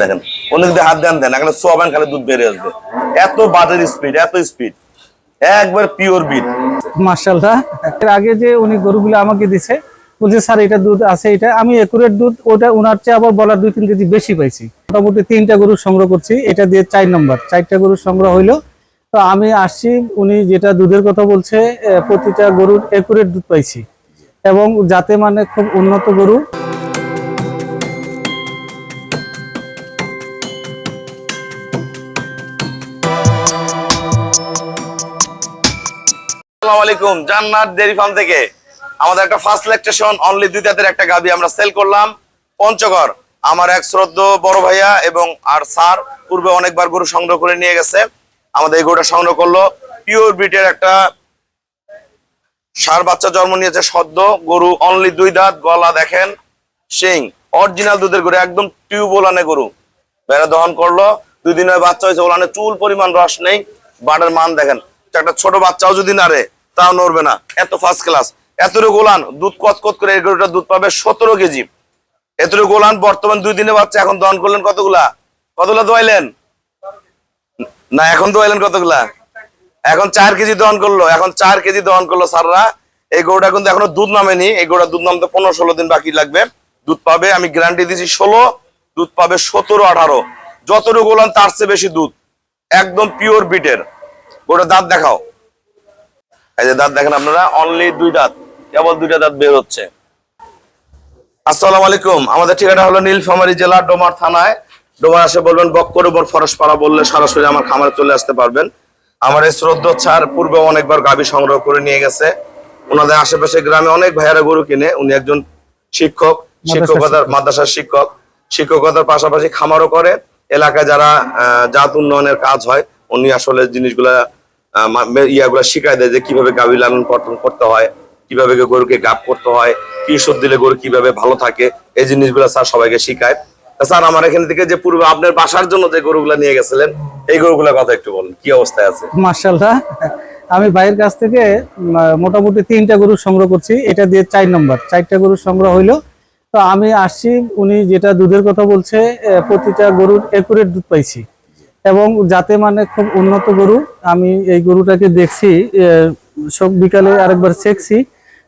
দেখেন দিয়ে হাত দেন দেন, এখানে সোয়াবেন খালি দুধ বেরিয়ে আসবে। এত স্পিড এত স্পিড একবার পিওর বিট এর আগে যে উনি গরুগুলো আমাকে দিছে, বলছে, স্যার, এটা দুধ আছে, এটা আমি দুধ, ওটা চেয়ে আবার বলার দুই তিন কেজি বেশি পাইছি। মোটামুটি তিনটা গরু সংগ্রহ করছি, এটা দিয়ে চার নম্বর চারটা গরু সংগ্রহ হইল। তো আমি আসছি, উনি যেটা দুধের কথা বলছে প্রতিটা গরুর একুরেট দুধ পাইছি। এবং যাতে মানে খুব উন্নত গরু আসসালামু আলাইকুম, জান্নাত ডেরি ফার্ম থেকে আমাদের একটা ফার্স্ট লেকচার অনলি দুই দাঁতের একটা গাবি আমরা সেল করলাম। পঞ্চগড়, আমার এক শ্রদ্ধ বড় ভাইয়া এবং আর স্যার পূর্বে অনেকবার গরু সংগ্রহ করে নিয়ে গেছে। আমাদের এই গরুটা সংগ্রহ করল। পিওর ব্রিটের একটা সার বাচ্চা জন্ম নিয়েছে, সদ্য। গরু অনলি দুই দাঁত, গলা দেখেন সিং অরিজিনাল দুধের গরু, একদম টিউব ওলানে গরু। বেড়া দহন করল। দুই দিন হয় বাচ্চা হয়েছে, ওলানে চুল পরিমাণ রস নেই, বাটের মান দেখেন। একটা ছোট বাচ্চাও যদি নারে তাও নড়বে না। এত ফার্স্ট ক্লাস এতটুকু গোলান, দুধ কত করে এই গরুটা দুধ পাবে সতেরো কেজি। এতটুকু গোলান, বর্তমান দুই দিনে বাচ্চা এখন দহন করলেন কতগুলা? কতগুলা দোয়াইলেন? না, এখন দোয়াইলেন কতগুলা? এখন চার কেজি দহন করল, এখন চার কেজি দহন করল সাররা এই গরুটা কিন্তু এখনও দুধ নামেনি, এই গরুটা দুধ নামতে পনেরো ষোলো দিন বাকি লাগবে। দুধ পাবে, আমি গ্যারান্টি দিছি ষোলো, দুধ পাবে সতেরো, আঠারো। যতটুকু গোলান, তার চেয়ে বেশি দুধ। একদম পিওর বিটের গরুটা দাঁত দেখাও। এই যে দাঁত দেখেন আপনারা অনলি দুই দাঁত কেবল দুইটা দাঁত বের হচ্ছে। আসসালামু আলাইকুম আমাদের ঠিকানা হলো নীলফামারী জেলা ডোমার থানায়। ডোমার আসে বলবেন বক্কর উপর ফরসপাড়া বললে সরাসরি আমার খামারে চলে আসতে পারবেন। আমার এই শ্রদ্ধ ছাড় পূর্বে অনেকবার গাবি সংগ্রহ করে নিয়ে গেছে। ওনাদের আশেপাশে গ্রামে অনেক ভাইয়ারা গরু কিনে উনি একজন শিক্ষক শিক্ষকতার মাদ্রাসার শিক্ষক। শিক্ষকতার পাশাপাশি খামারও করে। এলাকায় যারা আহ, জাত উন্নয়নের কাজ হয় উনি আসলে জিনিসগুলা ইয়াগুলা শিখাই দেয় যে কীভাবে গাভী লালন পালন করতে হয়, কীভাবে গরুকে গাপ করতে হয়, কি ওষুধ দিলে গরু কীভাবে ভালো থাকে, এই জিনিসগুলো স্যার সবাইকে শিখায়। স্যার, আমার এখান থেকে যে পূর্বে আপনার বাসার জন্য যে গরুগুলা নিয়ে গেছিলেন, এই গরুগুলোর কথা একটু বলুন, কি অবস্থায় আছে? মার্শাল্লাহ আমি ভাইয়ের কাছ থেকে মোটামুটি তিনটা গরু সংগ্রহ করছি, এটা দিয়ে চার নম্বর। চারটা গরু সংগ্রহ হইল। তো আমি আসছি, উনি যেটা দুধের কথা বলছে প্রতিটা গরুর একুরেট দুধ পাইছি। এবং যাতে মানে খুব উন্নত গরু। আমি এই গরুটাকে দেখছি সব বিকালে আরেকবার চেকছি।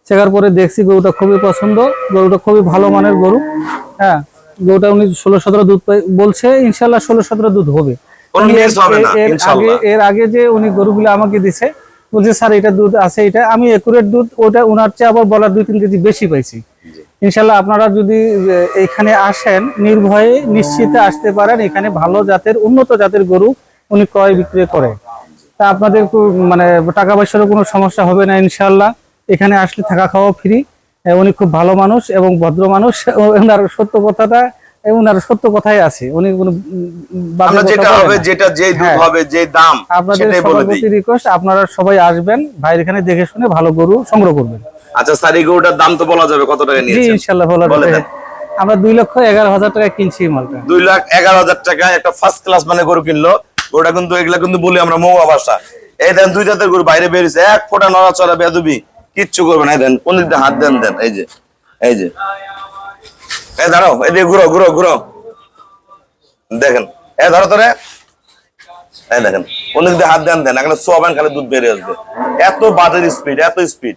শেখার পরে দেখছি গরুটা খুবই পছন্দ। গরুটা খুবই ভালো মানের গরু। হ্যাঁ গরুটা উনি ষোলো সতেরো দুধ পাই- বলছে ইনশাল্লাহ ষোলো সতেরো দুধ হবে। এর আগে যে উনি গরুগুলো আমাকে দিছে বলছে স্যার এটা দুধ আছে এটা আমি একুরেট দুধ ওটা ওনার চেয়ে আবার বলার দুই তিন কেজি বেশি পাইছি। ইনশাল্লাহ আপনারা যদি এখানে আসেন নির্ভয়ে নিশ্চিতে আসতে পারেন এখানে ভালো জাতের উন্নত জাতের গরু উনি ক্রয় বিক্রয় করে। তা আপনাদের মানে টাকা পয়সারও কোনো সমস্যা হবে না ইনশাল্লাহ এখানে আসলে থাকা খাওয়া ফ্রি। উনি খুব ভালো মানুষ এবং ভদ্র মানুষ ওনার সত্য কথাটা ওনার সত্য কথাই আছে। উনি কোনো উম, বাজে আমরা কথা যেটা হবে যেটা যেই দুধ হ্যাঁ। হবে দাম আপনাদের রিকোয়েস্ট আপনারা সবাই আসবেন ভাইয়ের এখানে দেখে শুনে ভালো গরু সংগ্রহ করবেন। আচ্ছা সারি গরুটার দাম তো বলা যাবে কত টাকা নিয়েছেন? ইনশাল্লাহ ভালো বলে। দেন। আমরা দুই লক্ষ এগারো হাজার টাকা কিনছি এই মালটা। দুই লাখ এগারো হাজার টাকা একটা ফার্স্ট ক্লাস মানে গরু কিনলো। গরুটা কিন্তু এগুলা কিন্তু বলি আমরা মৌয়া ভাষা। এই দেন দুই জাতের গরু বাইরে বেরিয়েছে এক ফোঁটা নড়াচড়া বেদবি কিচ্ছু করবে না। দেন কোন দিক হাত দেন দেন এই যে এই যে। এই দাঁড়াও এদিকে ঘুরো ঘুরো ঘুরো। দেখেন এ ধরো তোরে। এই দেখেন কোন দিক দিয়ে হাত দেন দেন। এখানে সোয়াবেন খালি দুধ বেরিয়ে আসবে। এত বাজের স্পিড এত স্পিড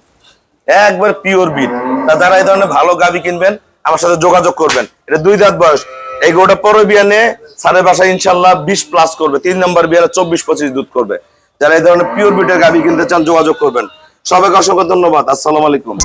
একবার পিওর বিট। তা যারা এই ধরনের ভালো গাবি কিনবেন, আমার সাথে যোগাযোগ করবেন। এটা দুই দাঁত বয়স। এই গোটা পরে বিয়ানে সাড়ে বাসায় ইনশাল্লাহ বিশ প্লাস করবে। তিন নম্বর বিয়ানে চব্বিশ পঁচিশ দুধ করবে। যারা এই ধরনের পিওর বিটের গাবি কিনতে চান, যোগাযোগ করবেন। সবাইকে অসংখ্য ধন্যবাদ। আসসালামু আলাইকুম।